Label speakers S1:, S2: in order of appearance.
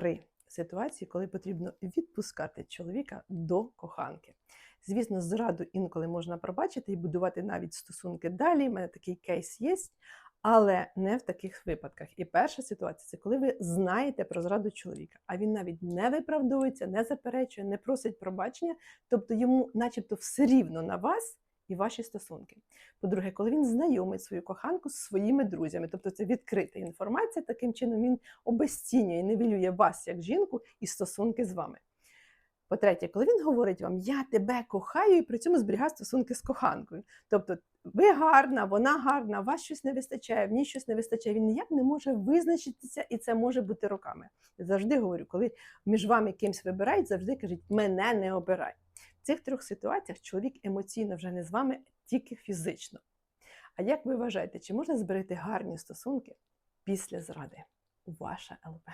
S1: три ситуації, коли потрібно відпускати чоловіка до коханки. Звісно, зраду інколи можна пробачити і будувати навіть стосунки далі. У мене такий кейс є, але не в таких випадках. І перша ситуація це коли ви знаєте про зраду чоловіка, а він навіть не виправдовується, не заперечує, не просить пробачення, тобто йому, начебто, все рівно на вас. І ваші стосунки. По-друге, коли він знайомить свою коханку з своїми друзями, тобто це відкрита інформація, таким чином він обесцінює невілює вас як жінку і стосунки з вами. По-третє, коли він говорить вам Я тебе кохаю, і при цьому зберігає стосунки з коханкою. Тобто, ви гарна, вона гарна, вас щось не вистачає, в ній щось не вистачає. Він ніяк не може визначитися, і це може бути роками. Я завжди говорю, коли між вами кимсь вибирають, завжди кажіть мене не обирай. Цих трьох ситуаціях чоловік емоційно вже не з вами, тільки фізично. А як ви вважаєте, чи можна зберегти гарні стосунки після зради? Ваша ЛП.